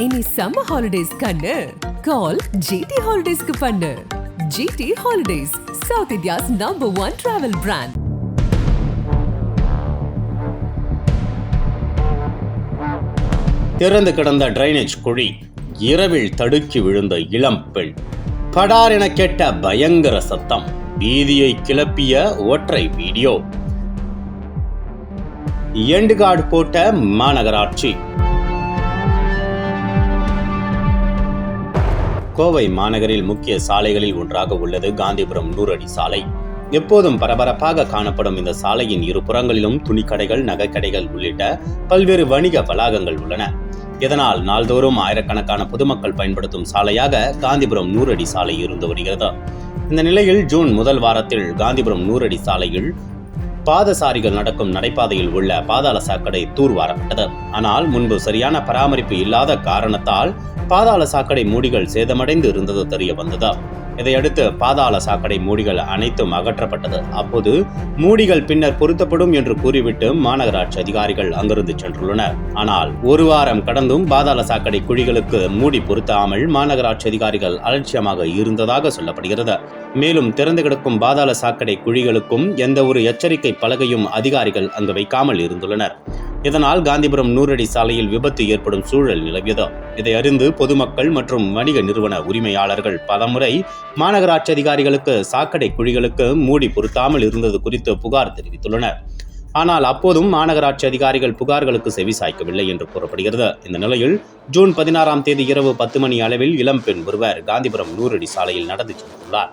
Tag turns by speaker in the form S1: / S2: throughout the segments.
S1: இனி summer holidays கண்ணு. கால் GT ஹாலிடேஸ்க்கு பண்ணு. GT holidays south India's number one travel brand
S2: திறந்து கிடந்த டிரைனேஜ் குழி இரவில் தடுக்கி விழுந்த இளம் பெண். படார் என கேட்ட பயங்கர சத்தம். பீதியை கிளப்பிய ஒற்றை வீடியோ. எண்டுகார்டு போட்ட மாநகராட்சி. கோவை மாநகரில் முக்கிய சாலைகளில் ஒன்றாக உள்ளது காந்திபுரம் நூறடி சாலை. எப்போதும் பரபரப்பாக காணப்படும் இந்த சாலையின் இரு புறங்களிலும் துணிக்கடைகள் நகைக்கடைகள் உள்ளிட்ட பல்வேறு வணிக வளாகங்கள் உள்ளன. இதனால் நாள்தோறும் ஆயிரக்கணக்கான பொதுமக்கள் பயன்படுத்தும் சாலையாக காந்திபுரம் நூறடி சாலை இருந்து வருகிறது. இந்த நிலையில் ஜூன் முதல் வாரத்தில் காந்திபுரம் நூறடி சாலையில் பாதசாரிகள் நடக்கும் நடைபாதையில் உள்ள பாதாள சாக்கடை தூர்வாரப்பட்டது. ஆனால் முன்பு சரியான பராமரிப்பு இல்லாத காரணத்தால் பாதாள சாக்கடை மூடிகள் சேதமடைந்து இருந்தது தெரிய வந்தது? இதையடுத்து பாதாள சாக்கடை மூடிகள் அனைத்தும் அகற்றப்பட்டது. அப்போது மூடிகள் பின்னர் பொருத்தப்படும் என்று கூறிவிட்டு மாநகராட்சி அதிகாரிகள் அங்கிருந்து சென்றுள்ளனர். ஆனால் ஒரு வாரம் கடந்தும் பாதாள சாக்கடை குழிகளுக்கு மூடி பொருத்தாமல் மாநகராட்சி அதிகாரிகள் அலட்சியமாக இருந்ததாக சொல்லப்படுகிறது. மேலும் திறந்து கிடக்கும் பாதாள சாக்கடை குழிகளுக்கும் எந்த ஒரு எச்சரிக்கை பலகையும் அதிகாரிகள் அங்கு வைக்காமல் இருந்துள்ளனர். இதனால் காந்திபுரம் நூறடி சாலையில் விபத்து ஏற்படும் சூழல் நிலவியது. இதை அறிந்து பொதுமக்கள் மற்றும் வணிக நிறுவன உரிமையாளர்கள் பலமுறை மாநகராட்சி அதிகாரிகளுக்கு சாக்கடை குழிகளுக்கு மூடி பொருத்தாமல் இருந்தது குறித்து புகார் தெரிவித்துள்ளனர். ஆனால் அப்போதும் மாநகராட்சி அதிகாரிகள் புகார்களுக்கு செவி சாய்க்கவில்லை என்று கூறப்படுகிறது. இந்த நிலையில் ஜூன் பதினாறாம் தேதி இரவு பத்து மணி அளவில் இளம்பெண் ஒருவர் காந்திபுரம் நூறடி சாலையில் நடந்து சென்றுள்ளார்.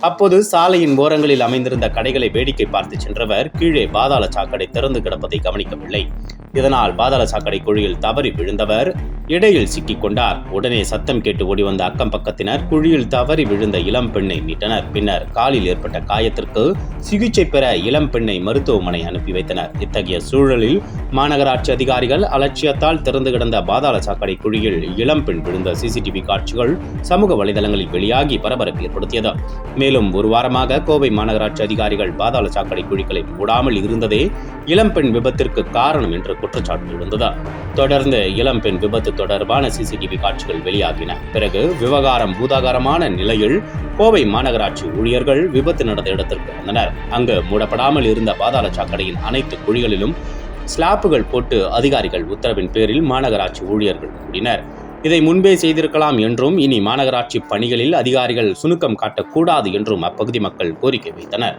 S2: அப்போது சாலையின் ஓரங்களில் அமைந்திருந்த கடைகளை வேடிக்கை பார்த்து சென்றவர் கீழே பாதாள சாக்கடை திறந்து கிடப்பதை கவனிக்கவில்லை. இதனால் பாதாள சாக்கடை குழியில் தவறி விழுந்தவர் இடையில் சிக்கிக் கொண்டார். உடனே சத்தம் கேட்டு ஓடி வந்த அக்கம் பக்கத்தினர் குழியில் தவறி விழுந்த இளம் பெண்ணை மீட்டனர். பின்னர் காலில் ஏற்பட்ட காயத்திற்கு சிகிச்சை பெற இளம் பெண்ணை மருத்துவமனை அனுப்பி வைத்தனர். இத்தகைய சூழலில் மாநகராட்சி அதிகாரிகள் அலட்சியத்தால் திறந்து கிடந்த பாதாள சாக்கடை குழியில் இளம் பெண் விழுந்த சிசிடிவி காட்சிகள் சமூக வலைதளங்களில் வெளியாகி பரபரப்பு ஏற்படுத்தியது. மேலும் ஒரு வாரமாக கோவை மாநகராட்சி அதிகாரிகள் பாதாள சாக்கடை குழிகளை மூடாமல் இருந்ததே இளம்பெண் விபத்திற்கு காரணம் என்று குற்றச்சாட்டு எழுந்தது? தொடர்ந்து இளம்பெண் விபத்து தொடர்பான சிசிடிவி காட்சிகள் வெளியாகின. பிறகு விவகாரம் பூதாகாரமான நிலையில் கோவை மாநகராட்சி ஊழியர்கள் விபத்து நடந்த இடத்திற்கு வந்தனர். அங்கு மூடப்படாமல் இருந்த பாதாள சாக்கடையின் அனைத்து குழிகளிலும் ஸ்லாப்புகள் போட்டு அதிகாரிகள் உத்தரவின் பேரில் மாநகராட்சி ஊழியர்கள் கூடினர் இதை முன்பே செய்திருக்கலாம் என்றும் இனி மாநகராட்சி பணிகளில் அதிகாரிகள் சுணுக்கம் காட்டக்கூடாது என்றும் அப்பகுதி மக்கள் கோரிக்கை வைத்தனர்.